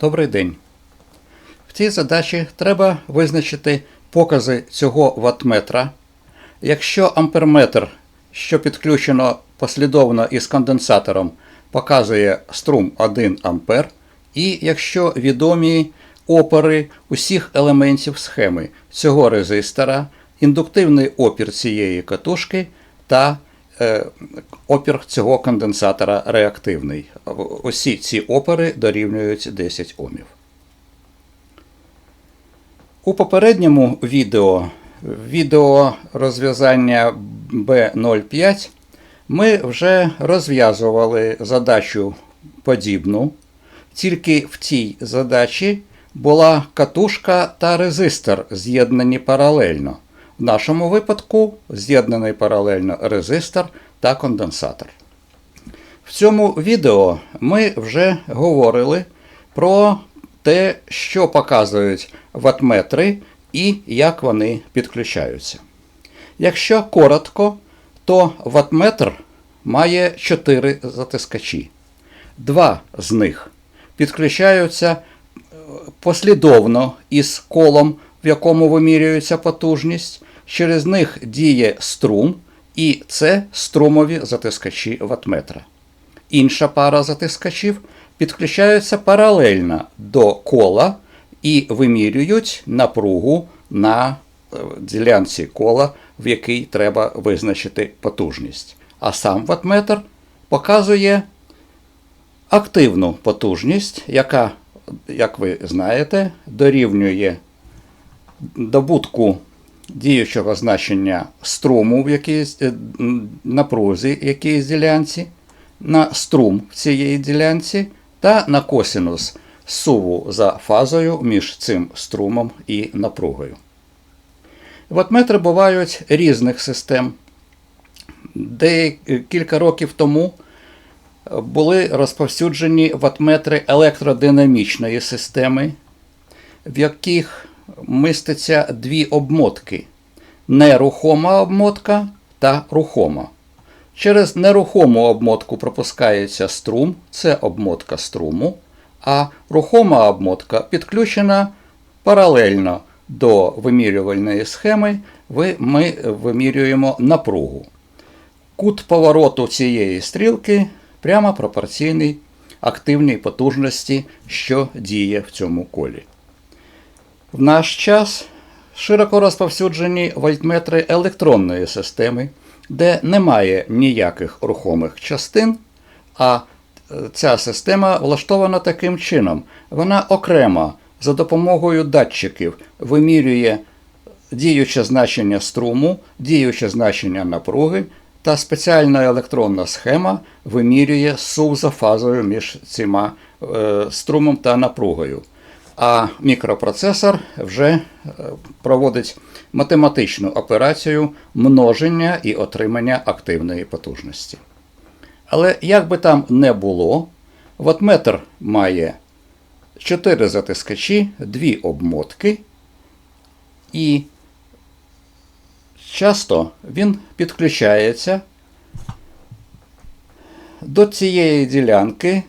Добрий день. В цій задачі треба визначити покази цього ваттметра. Якщо амперметр, що підключено послідовно із конденсатором, показує струм 1 А, і якщо відомі опори усіх елементів схеми цього резистора, індуктивний опір цієї катушки та опір цього конденсатора реактивний. Усі ці опори дорівнюють 10 Омів. У попередньому відео, відео розв'язання B05, ми вже розв'язували задачу подібну. Тільки в цій задачі була катушка та резистор з'єднані паралельно. В нашому випадку з'єднаний паралельно резистор та конденсатор. В цьому відео ми вже говорили про те, що показують ватметри і як вони підключаються. Якщо коротко, то ватметр має 4 затискачі. Два з них підключаються послідовно із колом, в якому вимірюється потужність. Через них діє струм, і це струмові затискачі ватметра. Інша пара затискачів підключаються паралельно до кола і вимірюють напругу на е, ділянці кола, в якій треба визначити потужність. А сам ватметр показує активну потужність, яка, як ви знаєте, дорівнює добутку діючого значення струму в якійсь е, напрузі якійсь ділянці, на струм в цієї ділянці та на косинус суву за фазою між цим струмом і напругою. Ватметри бувають різних систем. Декілька років тому були розповсюджені ватметри електродинамічної системи, в яких міститься дві обмотки: нерухома обмотка та рухома. Через нерухому обмотку пропускається струм, це обмотка струму, а рухома обмотка підключена паралельно до вимірювальної схеми, ми вимірюємо напругу. Кут повороту цієї стрілки прямо пропорційний активній потужності, що діє в цьому колі. В наш час широко розповсюджені вольтметри електронної системи, де немає ніяких рухомих частин, а ця система влаштована таким чином. Вона окремо за допомогою датчиків вимірює діюче значення струму, діюче значення напруги, та спеціальна електронна схема вимірює сув за фазою між цими е, струмом та напругою. А мікропроцесор вже е, проводить математичну операцію множення і отримання активної потужності. Але як би там не було, ватметр має 4 затискачі, 2 обмотки, і часто він підключається до цієї ділянки,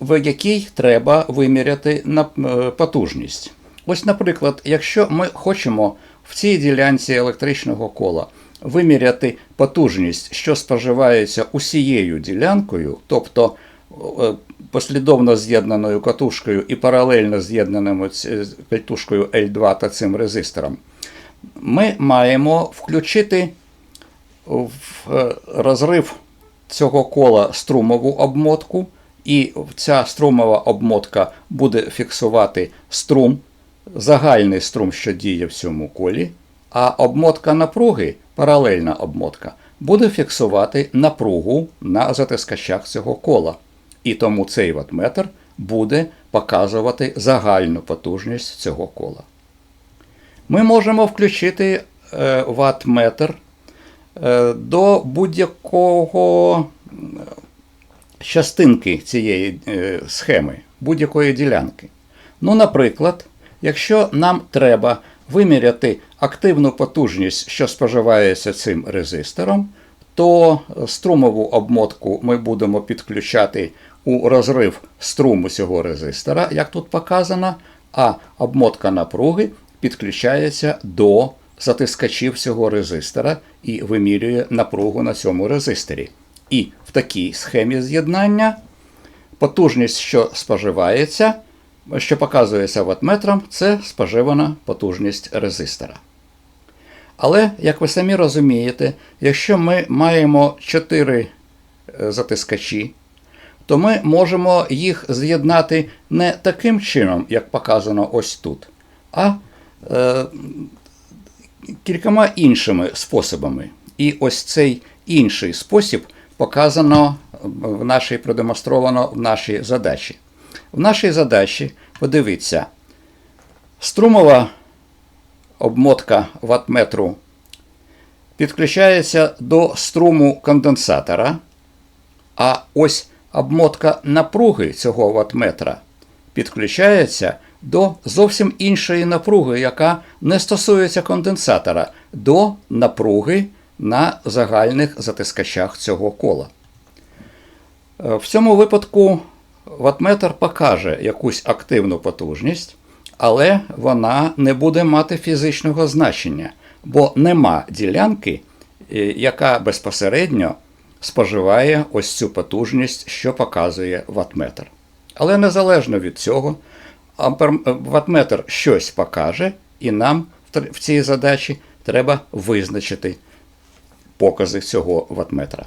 в якій треба виміряти е, потужність. Ось, наприклад, якщо ми хочемо в цій ділянці електричного кола виміряти потужність, що споживається усією ділянкою, тобто е, послідовно з'єднаною катушкою і паралельно з'єднаною катушкою L2 та цим резистором, ми маємо включити в е, розрив цього кола струмову обмотку, і ця струмова обмотка буде фіксувати струм, загальний струм, що діє в цьому колі, а обмотка напруги, паралельна обмотка, буде фіксувати напругу на затискачах цього кола. І тому цей ватметр буде показувати загальну потужність цього кола. Ми можемо включити е, ватметр до будь-якого частинки цієї е, схеми, будь-якої ділянки. Ну, наприклад, якщо нам треба виміряти активну потужність, що споживається цим резистором, то струмову обмотку ми будемо підключати у розрив струму цього резистора, як тут показано, а обмотка напруги підключається до затискачів цього резистора і вимірює напругу на цьому резисторі. І в такій схемі з'єднання потужність, що споживається, що показується ватметром, це споживана потужність резистора. Але, як ви самі розумієте, якщо ми маємо 4 затискачі, то ми можемо їх з'єднати не таким чином, як показано ось тут, а е, кількома іншими способами. І ось цей інший спосіб показано в нашій продемонстровано в нашій задачі. В нашій задачі, подивіться, струмова обмотка ватметру підключається до струму конденсатора, а ось обмотка напруги цього ватметра підключається до зовсім іншої напруги, яка не стосується конденсатора, до напруги на загальних затискачах цього кола. Е, В цьому випадку ватметр покаже якусь активну потужність, але вона не буде мати фізичного значення, бо нема ділянки, е, яка безпосередньо споживає ось цю потужність, що показує ватметр. Але незалежно від цього, ватметр щось покаже, і нам в цій задачі треба визначити покази цього ватметра.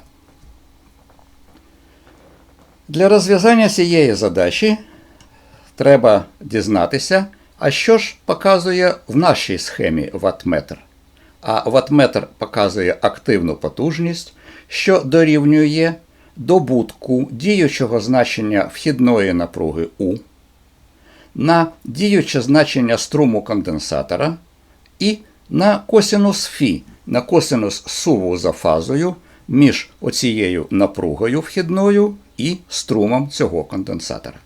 Для розв'язання цієї задачі треба дізнатися, а що ж показує в нашій схемі ватметр. А ватметр показує активну потужність, що дорівнює добутку діючого значення вхідної напруги У на діюче значення струму конденсатора і на косинус Фі, на косинус суву за фазою між оцією напругою вхідною і струмом цього конденсатора.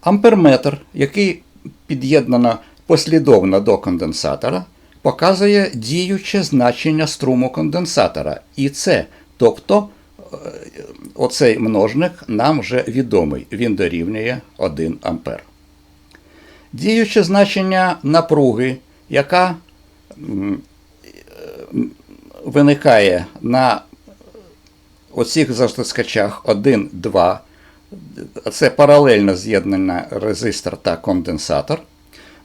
Амперметр, який під'єднано послідовно до конденсатора, показує діюче значення струму конденсатора. І це, тобто оцей множник нам вже відомий, він дорівнює 1 ампер. Діюче значення напруги, яка е, виникає на оцих затискачах 1, 2, це паралельно з'єднана резистор та конденсатор,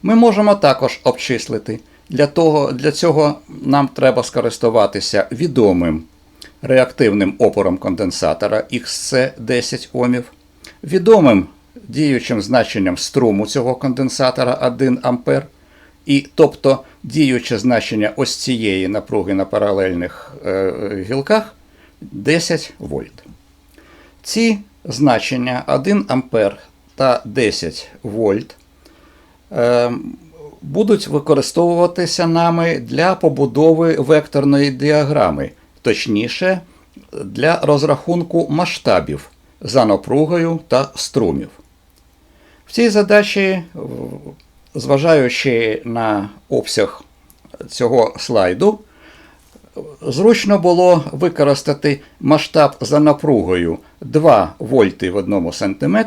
ми можемо також обчислити. Для, того, для цього нам треба скористуватися відомим реактивним опором конденсатора XC10 Омів, відомим діючим значенням струму цього конденсатора 1 А, і тобто діюче значення ось цієї напруги на паралельних е, гілках 10 вольт. Ці значення 1 А та 10 вольт е, будуть використовуватися нами для побудови векторної діаграми, точніше, для розрахунку масштабів за напругою та струмів. В цій задачі, зважаючи на обсяг цього слайду, зручно було використати масштаб за напругою 2 вольти в 1 см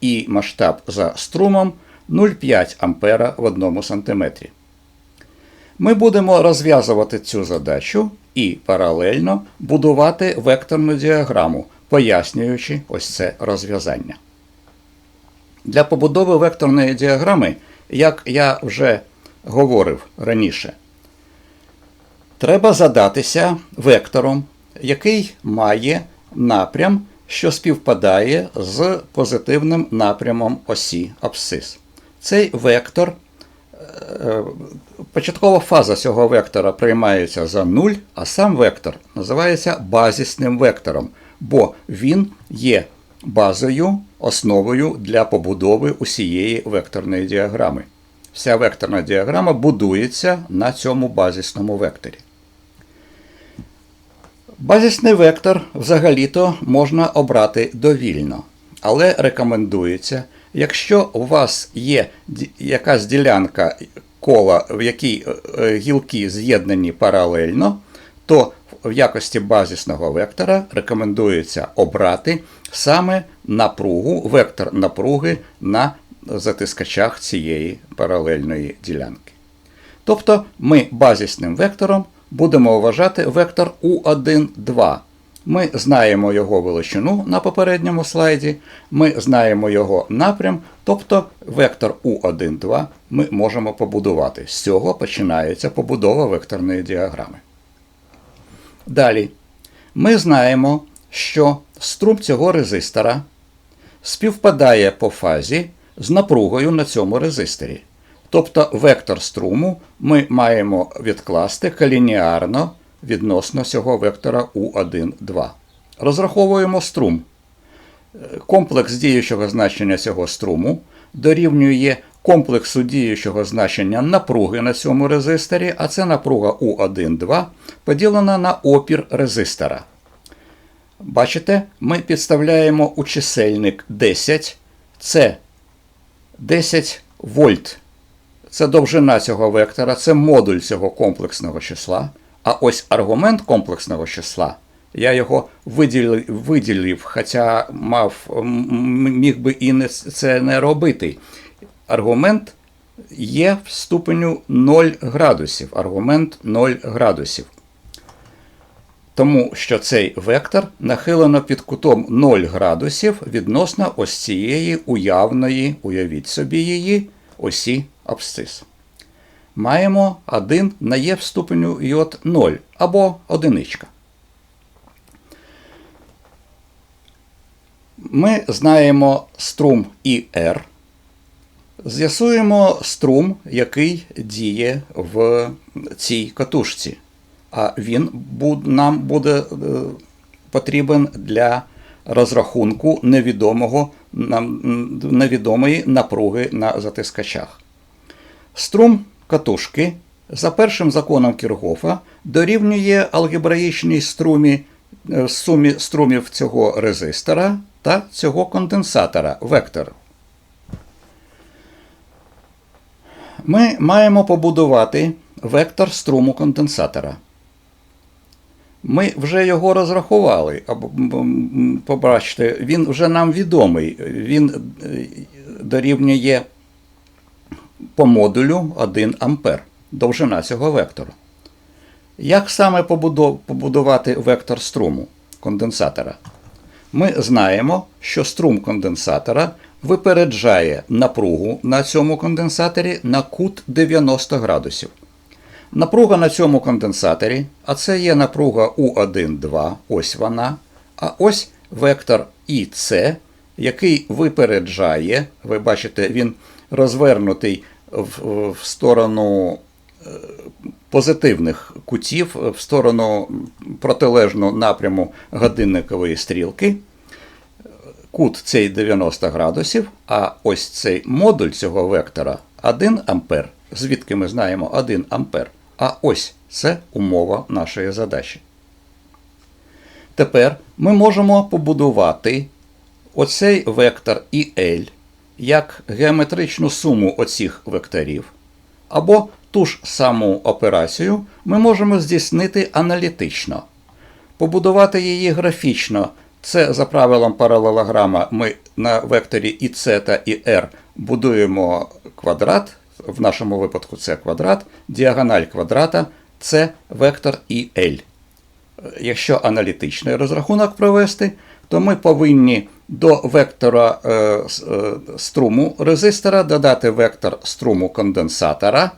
і масштаб за струмом 0,5 ампера в 1 см. Ми будемо розв'язувати цю задачу і паралельно будувати векторну діаграму, пояснюючи ось це розв'язання. Для побудови векторної діаграми, як я вже говорив раніше, треба задатися вектором, який має напрям, що співпадає з позитивним напрямом осі абсцис. Цей вектор, початкова фаза цього вектора приймається за 0, а сам вектор називається базісним вектором, бо він є базою, основою для побудови усієї векторної діаграми. Вся векторна діаграма будується на цьому базісному векторі. Базисний вектор взагалі-то можна обрати довільно, але рекомендується, якщо у вас є якась ділянка кола, в якій е, е, гілки з'єднані паралельно, то в якості базисного вектора рекомендується обрати саме напругу, вектор напруги на затискачах цієї паралельної ділянки. Тобто ми базисним вектором будемо вважати вектор U1, 2. Ми знаємо його величину на попередньому слайді, ми знаємо його напрям, тобто вектор U1, 2 ми можемо побудувати. З цього починається побудова векторної діаграми. Далі, ми знаємо, що струм цього резистора співпадає по фазі з напругою на цьому резисторі. Тобто вектор струму ми маємо відкласти колініарно відносно цього вектора U1, 2. Розраховуємо струм. Комплекс діючого значення цього струму дорівнює комплексу діючого значення напруги на цьому резисторі, а це напруга U1, 2 поділена на опір резистора. Бачите, ми підставляємо у чисельник 10, це 10 вольт. Це довжина цього вектора, це модуль цього комплексного числа. А ось аргумент комплексного числа, я його виділив, виділив хоча мав, міг би і не, це не робити. Аргумент є в ступеню 0 градусів. Аргумент 0 градусів. Тому що цей вектор нахилено під кутом 0 градусів відносно ось цієї уявної, уявіть собі її, осі абсцис. Маємо 1 на Є в ступеню йод 0 або одиничка. Ми знаємо струм IR. З'ясуємо струм, який діє в цій катушці. А він нам буде потрібен для розрахунку невідомого, невідомої напруги на затискачах. Струм катушки за першим законом Кіргофа дорівнює алгебраїчній струмі, сумі струмів цього резистора та цього конденсатора вектор. Ми маємо побудувати вектор струму конденсатора. Ми вже його розрахували. Побачте, він вже нам відомий. Він дорівнює по модулю 1 А довжина цього вектору. Як саме побудувати вектор струму конденсатора? Ми знаємо, що струм конденсатора випереджає напругу на цьому конденсаторі на кут 90 градусів. Напруга на цьому конденсаторі, а це є напруга U1, 2, ось вона. А ось вектор ІЦ, який випереджає, ви бачите, він розвернутий в, в сторону е, позитивних кутів, в сторону протилежну напряму годинникової стрілки. Кут цей 90 градусів, а ось цей модуль цього вектора 1 ампер, звідки ми знаємо 1 ампер. А ось це умова нашої задачі. Тепер ми можемо побудувати оцей вектор IL як геометричну суму оцих векторів, або ту ж саму операцію ми можемо здійснити аналітично. Побудувати її графічно. Це за правилом паралелограма ми на векторі ІЦ та ІР будуємо квадрат, в нашому випадку це квадрат, діагональ квадрата це вектор ІЛ. Якщо аналітичний розрахунок провести, то ми повинні до вектора е, е, струму резистора додати вектор струму конденсатора.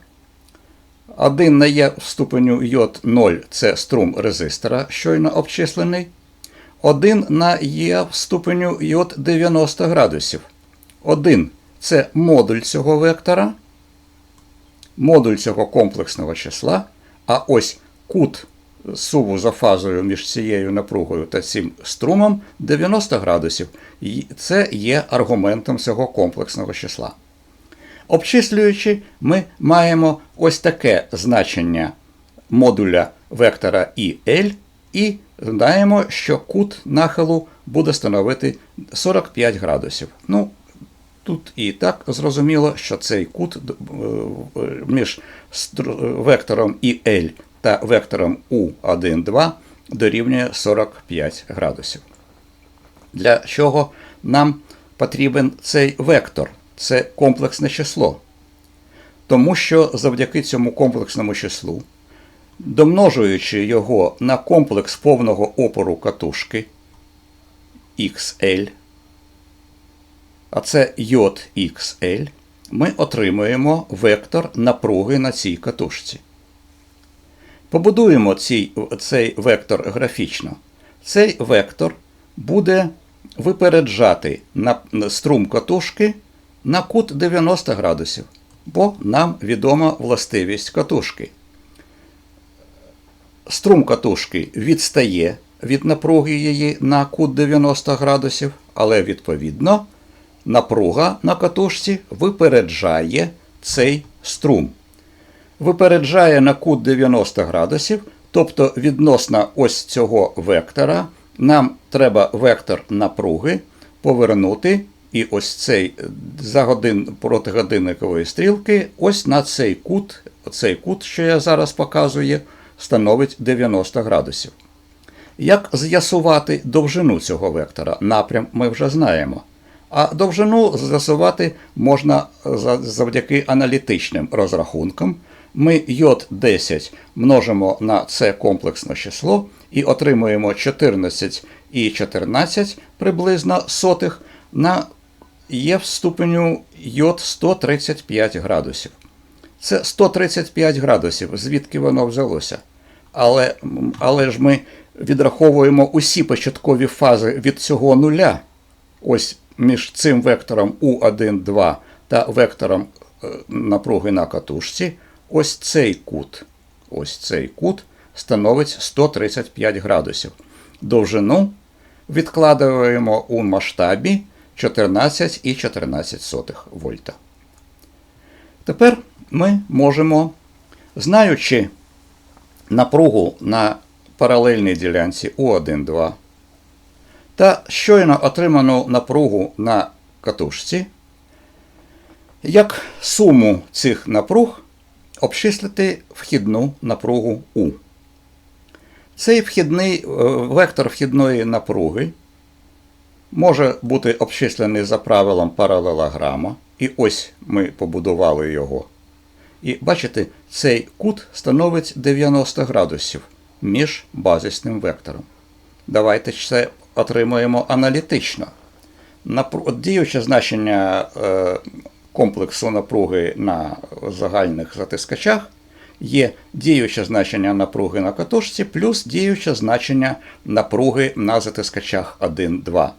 Один на Є в ступеню йод 0 це струм резистора, щойно обчислений. Один на Є в ступеню йод 90 градусів. Один це модуль цього вектора, модуль цього комплексного числа. А ось кут суву за фазою між цією напругою та цим струмом 90 градусів. І Це є аргументом цього комплексного числа. Обчислюючи, ми маємо ось таке значення модуля вектора IL, і знаємо, що кут нахилу буде становити 45 градусів. Ну, Тут і так зрозуміло, що цей кут між вектором IL та вектором U1, 2 дорівнює 45 градусів. Для чого нам потрібен цей вектор? Це комплексне число. Тому що завдяки цьому комплексному числу, домножуючи його на комплекс повного опору катушки XL, а це йод XL, ми отримуємо вектор напруги на цій катушці. Побудуємо цей, цей вектор графічно. Цей вектор буде випереджати на струм катушки на кут 90 градусів, бо нам відома властивість катушки. Струм катушки відстає від напруги її на кут 90 градусів, але відповідно напруга на катушці випереджає цей струм. Випереджає на кут 90 градусів, тобто відносно ось цього вектора, нам треба вектор напруги повернути і ось цей за годин проти годинникової стрілки, ось на цей кут, цей кут, що я зараз показую, становить 90 градусів. Як з'ясувати довжину цього вектора? Напрям ми вже знаємо. А довжину з'ясувати можна завдяки аналітичним розрахункам. Ми йод 10 множимо на це комплексне число і отримуємо 14 і 14 приблизно сотих на є в ступеню йод 135 градусів. Це 135 градусів, звідки воно взялося. Але, Але ж ми відраховуємо усі початкові фази від цього нуля. Ось між цим вектором U1, 2 та вектором е, напруги на катушці. Ось цей кут. Ось цей кут становить 135 градусів. Довжину відкладаємо у масштабі 14,14 вольта. Тепер ми можемо, знаючи напругу на паралельній ділянці У1, 2 та щойно отриману напругу на катушці, як суму цих напруг обчислити вхідну напругу У. Цей вхідний е, вектор вхідної напруги може бути обчислений за правилом паралелограма. І ось ми побудували його. І бачите, цей кут становить 90 градусів між базисним вектором. Давайте це отримуємо аналітично. Діюче значення е, комплексу напруги на загальних затискачах є діюче значення напруги на катушці плюс діюче значення напруги на затискачах 1, 2.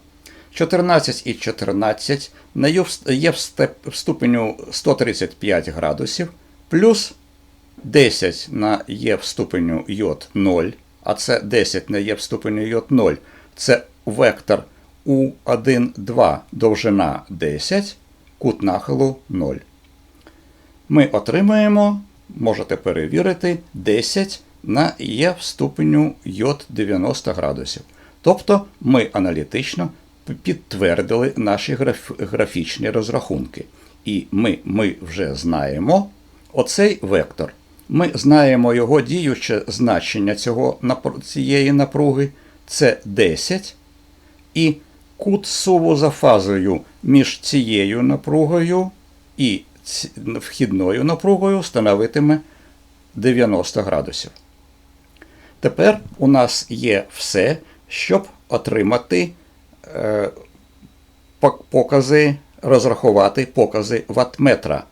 14 і 14 є в ступеню 135 градусів, плюс 10 на є в ступеню йод 0, а це 10 на є в ступеню йод 0. Це вектор У1, 2, довжина 10, кут нахилу 0. Ми отримаємо, можете перевірити, 10 на є в ступеню йод 90 градусів. Тобто ми аналітично підтвердили наші граф, графічні розрахунки. І ми, ми вже знаємо оцей вектор. Ми знаємо його діюче значення цього, цієї напруги це 10. І кут суву за фазою між цією напругою і вхідною напругою становитиме 90 градусів. Тепер у нас є все, щоб отримати е, покази, розрахувати покази ваттметра.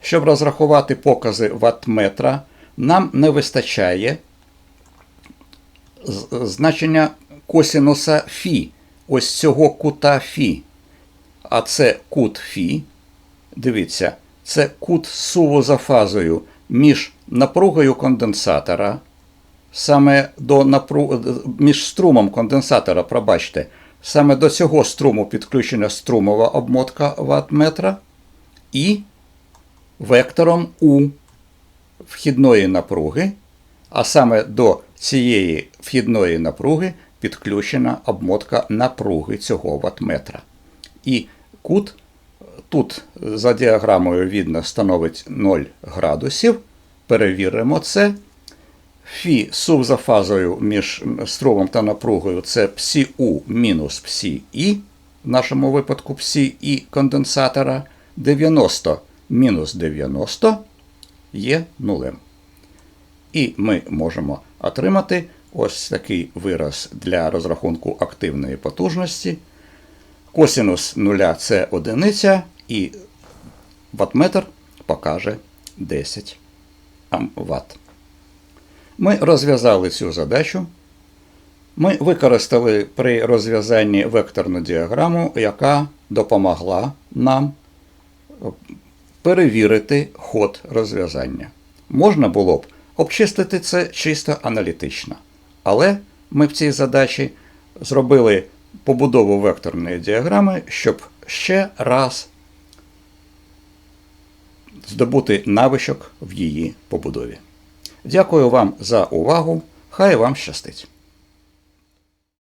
Щоб розрахувати покази ваттметра, нам не вистачає значення косінуса Фі, ось цього кута Фі. А це кут Фі. Дивіться, це кут суву за фазою між напругою конденсатора, саме до напруг... між струмом конденсатора, пробачте, саме до цього струму підключена струмова обмотка ваттметра і вектором У вхідної напруги, а саме до цієї вхідної напруги підключена обмотка напруги цього ваттметра. І кут тут за діаграмою видно становить 0 градусів. Перевіримо це. Фі сув за фазою між струмом та напругою це псі-У мінус псі-І, в нашому випадку псі-І конденсатора 90 мінус 90 є нулем. І ми можемо отримати ось такий вираз для розрахунку активної потужності. Косінус нуля це одиниця, і ваттметр покаже 10 Вт. Ми розв'язали цю задачу. Ми використали при розв'язанні векторну діаграму, яка допомогла нам перевірити ход розв'язання. Можна було б обчистити це чисто аналітично. Але ми в цій задачі зробили побудову векторної діаграми, щоб ще раз здобути навичок в її побудові. Дякую вам за увагу. Хай вам щастить!